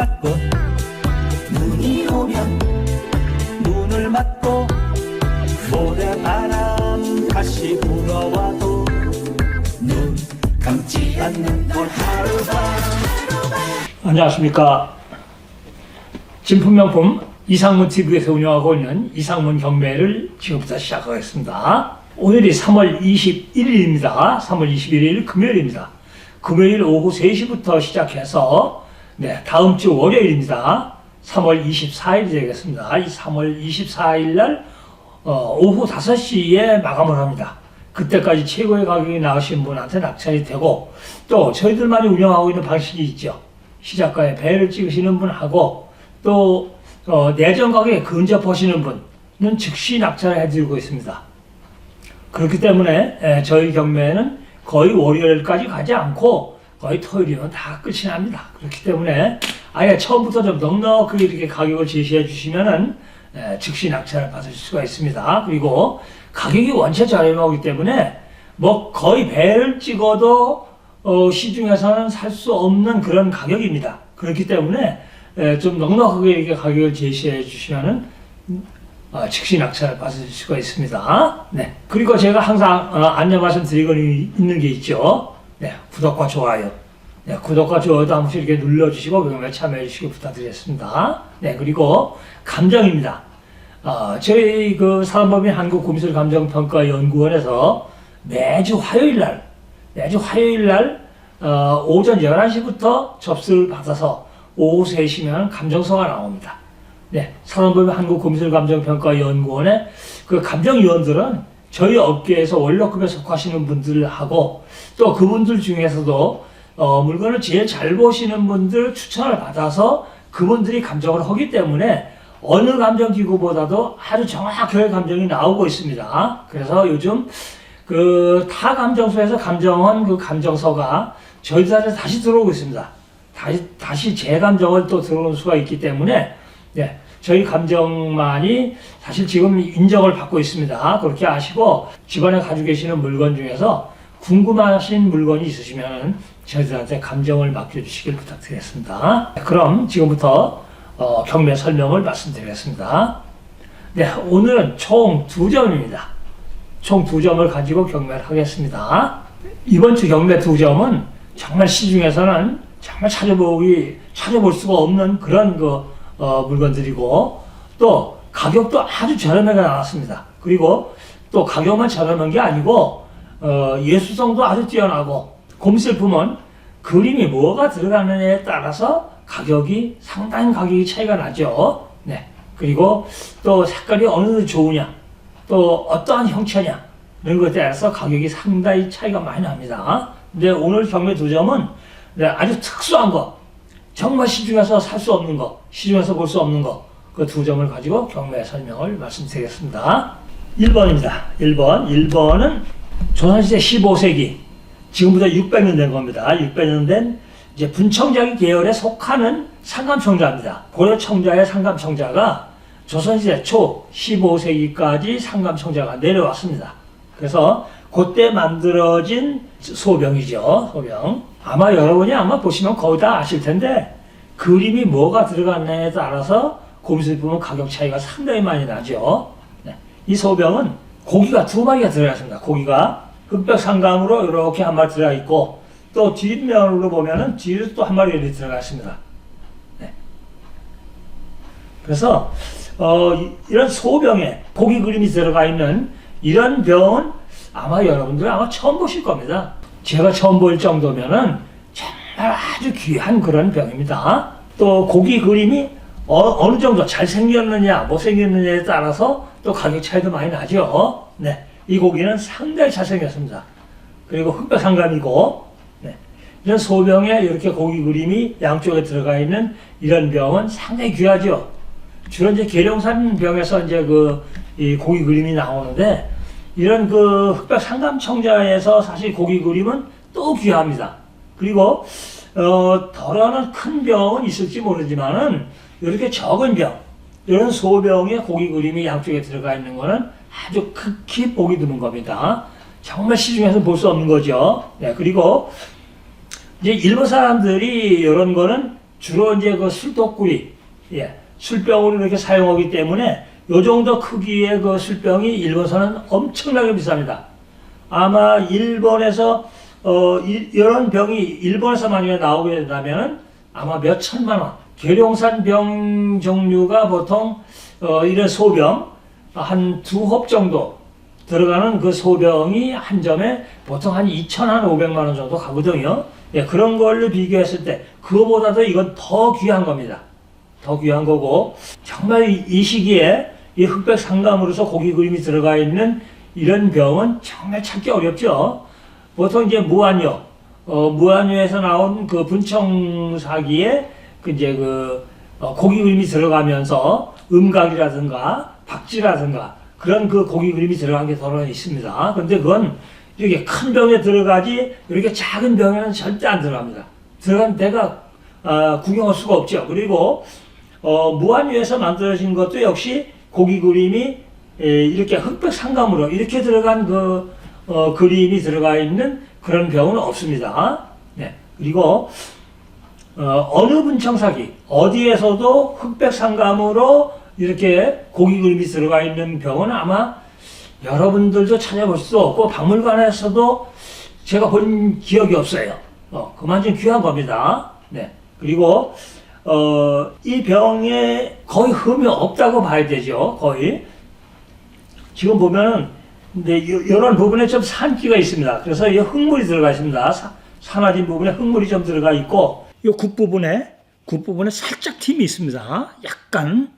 맞고 눈이 오면 눈을 맞고 모래바람 다시 불어와도 눈 감지 않는 걸 하루가 안녕하십니까. 진품명품 이상문 TV에서 운영하고 있는 이상문 경매를 지금부터 시작하겠습니다. 오늘이 3월 21일입니다. 3월 21일 금요일입니다. 금요일 오후 3시부터 시작해서 네, 다음 주 월요일입니다. 3월 24일이 되겠습니다. 이 3월 24일 날 어, 오후 5시에 마감을 합니다. 그때까지 최고의 가격이 나오신 분한테 낙찰이 되고 또 저희들만이 운영하고 있는 방식이 있죠. 시작가에 배를 찍으시는 분하고 또 어, 내전 가격에 근접하시는 분은 즉시 낙찰을 해드리고 있습니다. 그렇기 때문에 에, 저희 경매는 거의 월요일까지 가지 않고 거의 토요일이면 다 끝이 납니다. 그렇기 때문에 아예 처음부터 좀 넉넉하게 이렇게 가격을 제시해 주시면은 에, 즉시 낙찰을 받을 수가 있습니다. 그리고 가격이 원체 저렴하기 때문에 뭐 거의 배를 찍어도 어, 시중에서는 살 수 없는 그런 가격입니다. 그렇기 때문에 에, 좀 넉넉하게 이렇게 가격을 제시해 주시면은 어, 즉시 낙찰을 받을 수가 있습니다. 네. 그리고 제가 항상 어, 안내 말씀 드리고 있는 게 있죠. 네. 구독과 좋아요. 네. 구독과 좋아요도 한 번씩 이렇게 눌러주시고 경매 참여해 주시기 부탁드리겠습니다. 네. 그리고 감정입니다. 어, 저희 그 사람법인 한국고미술감정평가연구원에서 매주 화요일 날, 매주 화요일 날, 어, 오전 11시부터 접수를 받아서 오후 3시면 감정서가 나옵니다. 네, 사람법인 한국고미술감정평가연구원의 그 감정위원들은 저희 업계에서 원로급에 속하시는 분들하고 또 그분들 중에서도 어, 물건을 제일 잘 보시는 분들 추천을 받아서 그분들이 감정을 하기 때문에 어느 감정기구보다도 아주 정확하게 감정이 나오고 있습니다. 그래서 요즘 그 타 감정소에서 감정한 그 감정서가 저희들한테 다시 들어오고 있습니다. 다시, 다시 제 감정을 또 들어올 수가 있기 때문에 네, 저희 감정만이 사실 지금 인정을 받고 있습니다. 그렇게 아시고 집안에 가지고 계시는 물건 중에서 궁금하신 물건이 있으시면 저희들한테 감정을 맡겨주시길 부탁드리겠습니다. 그럼 지금부터 어, 경매 설명을 말씀드리겠습니다. 네, 오늘은 총 두 점입니다. 총 두 점을 가지고 경매를 하겠습니다. 이번 주 경매 두 점은 정말 시중에서는 정말 찾아보기 찾아볼 수가 없는 그런 그 어, 물건들이고 또 가격도 아주 저렴하게 나왔습니다. 그리고 또 가격만 저렴한 게 아니고 어, 예술성도 아주 뛰어나고 곰슬품은 그림이 뭐가 들어가느냐에 따라서 가격이 상당히 가격이 차이가 나죠. 네. 그리고 또 색깔이 어느 정도 좋으냐, 또 어떠한 형체냐 이런 것에 따라서 가격이 상당히 차이가 많이 납니다. 근데 오늘 경매 두 점은 네, 아주 특수한 거, 정말 시중에서 살 수 없는 거, 시중에서 볼 수 없는 거, 그두 점을 가지고 경매 설명을 말씀드리겠습니다. 1번입니다. 1번. 1번은 조선시대 15세기, 지금부터 600년 된 겁니다. 600년 된 이제 분청자기 계열에 속하는 상감청자입니다. 고려 청자의 상감청자가 조선시대 초 15세기까지 상감청자가 내려왔습니다. 그래서 그때 만들어진 소병이죠. 소병. 아마 여러분이 아마 보시면 거의 다 아실 텐데 그림이 뭐가 들어갔냐에 따라서 고미술품은 가격 차이가 상당히 많이 나죠. 네. 이 소병은 고기가 두 마리가 들어갔습니다. 고기가 흑백 상감으로 이렇게 한 마리 들어가 있고 또 뒷면으로 보면은 뒤로 또한 마리 들어갔습니다. 네. 그래서 어, 이- 이런 소병에 고기 그림이 들어가 있는 이런 병은 아마 여러분들 아마 처음 보실 겁니다. 제가 처음 볼 정도면은 정말 아주 귀한 그런 병입니다. 또 고기 그림이 어, 느 정도 잘 생겼느냐, 못 생겼느냐에 따라서 또 가격 차이도 많이 나죠. 네. 이 고기는 상당히 잘 생겼습니다. 그리고 흑백 상감이고, 네. 이런 소병에 이렇게 고기 그림이 양쪽에 들어가 있는 이런 병은 상당히 귀하죠. 주로 이제 계룡산 병에서 이제 그 이 고기 그림이 나오는데 이런 그 흑백 상감청자에서 사실 고기 그림은 또 귀합니다. 그리고 어 덜어는 큰 병은 있을지 모르지만은 이렇게 적은 병 이런 소병에 고기 그림이 양쪽에 들어가 있는 거는 아주 극히 보기 드문 겁니다. 정말 시중에서 볼 수 없는 거죠. 네, 그리고 이제 일본 사람들이 이런 거는 주로 이제 그 술독구리, 예, 술병으로 이렇게 사용하기 때문에 요 정도 크기의 그 술병이 일본서는 엄청나게 비쌉니다. 아마 일본에서 어 이, 이런 병이 일본에서 만약에 나오게 된다면은 아마 몇 천만 원. 계룡산 병 종류가 보통 어 이런 소병 한 두 홉 정도 들어가는 그 소병이 한 점에 보통 한 2천 한 500만 원 정도 가거든요. 예, 그런 걸로 비교했을 때 그거보다도 이건 더 귀한 겁니다. 더 귀한 거고 정말 이- 이 시기에 이 흑백 상감으로서 고기 그림이 들어가 있는 이런 병은 정말 찾기 어렵죠. 보통 이제 무한요, 어, 무한요에서 나온 그 분청사기에 그 이제 그 어, 고기 그림이 들어가면서 음각이라든가 박쥐라든가 그런 그 고기 그림이 들어간 게 더러 있습니다. 근데 그건 이렇게 큰 병에 들어가지 이렇게 작은 병에는 절대 안 들어갑니다. 들어간 데가 아, 구경할 수가 없죠. 그리고 어, 무한유에서 만들어진 것도 역시 고기 그림이 에, 이렇게 흑백 상감으로 이렇게 들어간 그 어, 그림이 들어가 있는 그런 병은 없습니다. 네. 그리고 어, 어느 분청사기 어디에서도 흑백 상감으로 이렇게 고기 그림이 들어가 있는 병은 아마 여러분들도 찾아볼 수 없고 박물관에서도 제가 본 기억이 없어요. 어, 그만큼 귀한 겁니다. 네. 그리고 어, 이 병에 거의 흠이 없다고 봐야 되죠. 거의. 지금 보면은 근데 이런 부분에 좀 산기가 있습니다. 그래서 이 흙물이 들어가 있습니다. 사, 사라진 부분에 흙물이 좀 들어가 있고 이 굽부분에 굽부분에 살짝 틈이 있습니다. 약간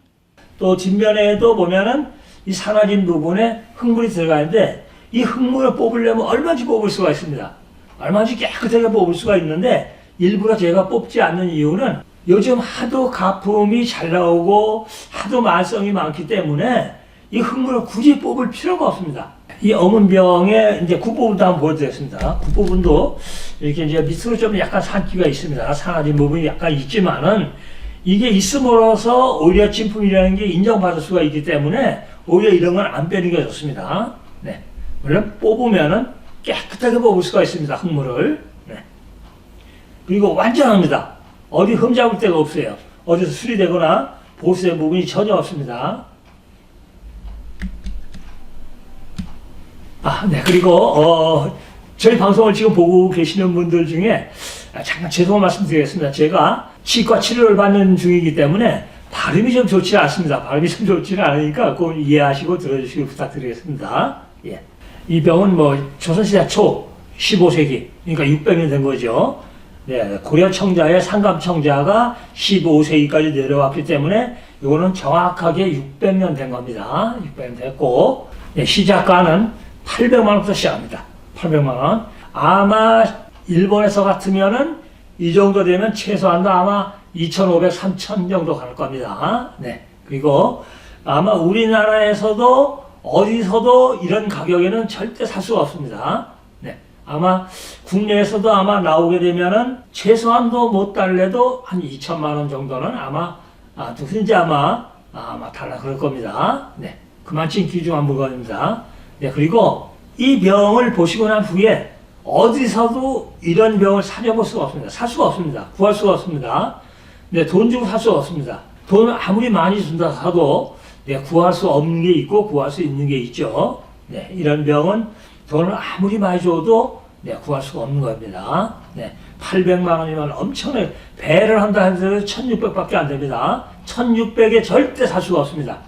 또 뒷면에도 보면은 이 사라진 부분에 흙물이 들어가 있는데 이 흙물을 뽑으려면 얼마든지 뽑을 수가 있습니다. 얼마든지 깨끗하게 뽑을 수가 있는데 일부러 제가 뽑지 않는 이유는 요즘 하도 가품이 잘 나오고 하도 말썽이 많기 때문에 이 흙물을 굳이 뽑을 필요가 없습니다. 이 어문병의 이제 굽부분도 한번 보여드리겠습니다. 굽부분도 이렇게 이제 밑으로 좀 약간 산기가 있습니다. 사라진 부분이 약간 있지만은 이게 있음으로써 오히려 진품이라는 게 인정받을 수가 있기 때문에 오히려 이런 건 안 빼는 게 좋습니다. 네. 물론 뽑으면은 깨끗하게 뽑을 수가 있습니다. 흙물을. 네. 그리고 완전합니다. 어디 흠잡을 데가 없어요. 어디서 수리되거나 보수된 부분이 전혀 없습니다. 아, 네. 그리고, 어, 저희 방송을 지금 보고 계시는 분들 중에 아, 잠깐 죄송한 말씀 드리겠습니다. 제가 치과 치료를 받는 중이기 때문에 발음이 좀 좋지 않습니다. 발음이 좀 좋지는 않으니까 꼭 이해하시고 들어주시길 부탁드리겠습니다. 예. 이 병은 뭐 조선시대 초 15세기, 그러니까 600년 된 거죠. 네, 고려 청자의 상감 청자가 15세기까지 내려왔기 때문에 이거는 정확하게 600년 된 겁니다. 600년 됐고 네, 시작가는 800만 원부터 시작합니다. 800만 원. 아마 일본에서 같으면은 이 정도 되면 최소한도 아마 2,500, 3,000 정도 갈 겁니다. 네. 그리고 아마 우리나라에서도 어디서도 이런 가격에는 절대 살 수가 없습니다. 네. 아마 국내에서도 아마 나오게 되면은 최소한도 못 달래도 한 2천만 원 정도는 아마 아, 누구든지 아마 아마 달라 그럴 겁니다. 네. 그만큼 귀중한 물건입니다. 네. 그리고 이 병을 보시고 난 후에 어디서도 이런 병을 사려볼 수가 없습니다. 살 수가 없습니다. 구할 수가 없습니다. 네, 돈 주고 살 수가 없습니다. 돈을 아무리 많이 준다 하도 네, 구할 수 없는 게 있고 구할 수 있는 게 있죠. 네, 이런 병은 돈을 아무리 많이 줘도 네, 구할 수가 없는 겁니다. 네, 800만 원이면 엄청나게 배를 한다 하더라도 1600밖에 안 됩니다. 1600에 절대 살 수가 없습니다.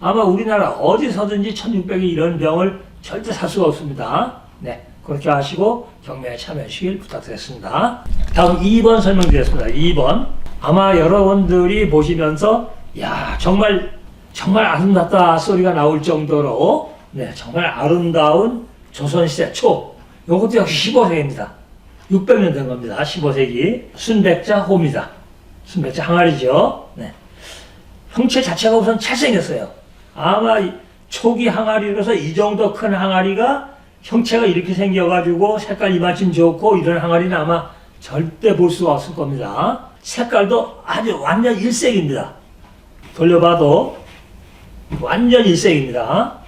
아마 우리나라 어디서든지 1600에 이런 병을 절대 살 수가 없습니다. 네. 그렇게 하시고 경매에 참여하시길 부탁드리겠습니다. 다음 2번 설명드리겠습니다. 2번. 아마 여러분들이 보시면서 야 정말 정말 아름답다 소리가 나올 정도로 네 정말 아름다운 조선시대 초 요것도 역시 15세기입니다. 600년 된 겁니다. 15세기 순백자 호입니다. 순백자 항아리죠. 네. 형체 자체가 우선 잘생겼어요. 아마 이 초기 항아리로서 이 정도 큰 항아리가 형체가 이렇게 생겨가지고 색깔 이만큼 좋고 이런 항아리는 아마 절대 볼 수가 없을 겁니다. 색깔도 아주 완전 일색입니다. 돌려봐도 완전 일색입니다.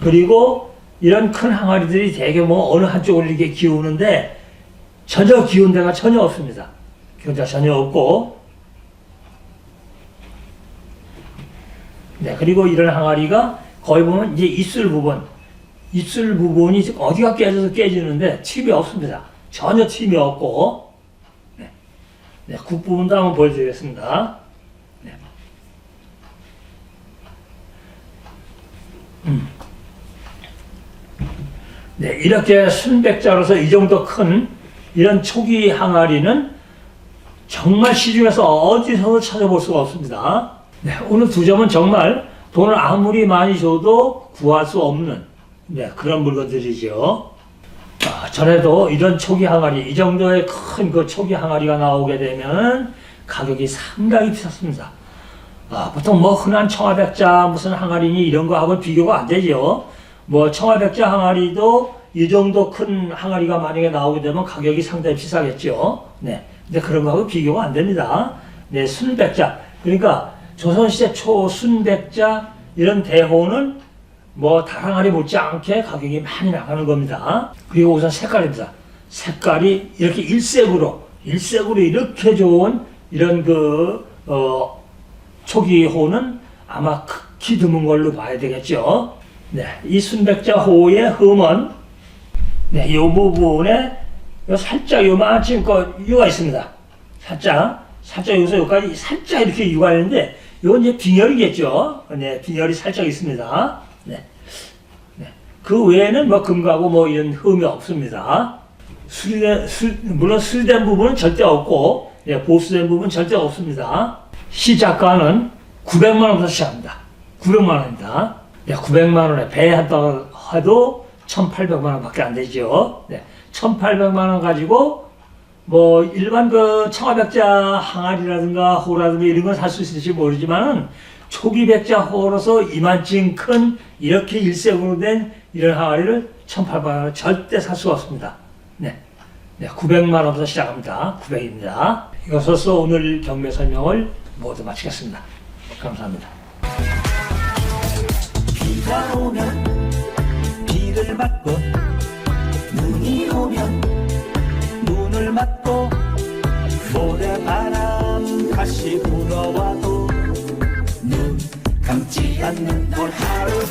그리고 이런 큰 항아리들이 대개 뭐 어느 한쪽으로 이렇게 기우는데 전혀 기운 데가 전혀 없습니다. 경자 전혀 없고 네 그리고 이런 항아리가 거의 보면 이제 입술 부분 입술 부분이 어디가 깨져서 깨지는데 팁이 없습니다 전혀 팁이 없고 네, 네 국부분도 한번 보여드리겠습니다 네. 음. 네, 이렇게 순백자로서 이 정도 큰 이런 초기 항아리는 정말 시중에서 어디서도 찾아볼 수가 없습니다. 네, 오늘 두 점은 정말 돈을 아무리 많이 줘도 구할 수 없는 네, 그런 물건들이죠. 아, 전에도 이런 초기 항아리, 이 정도의 큰 그 초기 항아리가 나오게 되면 가격이 상당히 비쌌습니다. 아, 보통 뭐 흔한 청아백자 무슨 항아리니 이런 거하고 비교가 안 되죠. 뭐 청아백자 항아리도 이 정도 큰 항아리가 만약에 나오게 되면 가격이 상당히 비싸겠죠. 네. 근데 그런 거하고 비교가 안 됩니다. 네, 순백자. 그러니까 조선시대 초 순백자 이런 대호는 뭐 다항아리 못지않게 가격이 많이 나가는 겁니다. 그리고 우선 색깔입니다. 색깔이 이렇게 일색으로, 일색으로 이렇게 좋은 이런 그, 어, 초기 호는 아마 극히 드문 걸로 봐야 되겠죠. 네, 이 순백자 호의 흠은 네, 이 부분에 요 살짝 요만큼 거 유가 있습니다. 살짝, 살짝 여기서 여기까지 살짝 이렇게 유가 있는데 이건 이제 빈혈이겠죠. 네, 빈혈이 살짝 있습니다. 네, 네. 그 외에는 뭐 금가고 뭐 이런 흠이 없습니다. 수리된, 수, 물론 수리된 부분은 절대 없고 예, 보수된 부분은 절대 없습니다. 시작가는 900만 원부터 시작합니다. 900만 원입니다. 예, 900만 원에 배 한다고 해도 1,800만 원 밖에 안 되죠. 네, 1,800만 원 가지고 뭐 일반 그 청아백자 항아리라든가 호라든가 이런 건 살 수 있을지 모르지만은 초기 백자 호로서 이만큼 큰 이렇게 일색으로 된 이런 항아리를 1,800만 원 절대 살 수가 없습니다. 네. 네, 900만 원부터 시작합니다. 900입니다. 이것으로서 오늘 경매 설명을 모두 마치겠습니다. 감사합니다. 비가 오면 비를 맞고 눈이 오면 눈을 맞고 모래바람 다시 불어와도 눈 감지 않는 걸 하루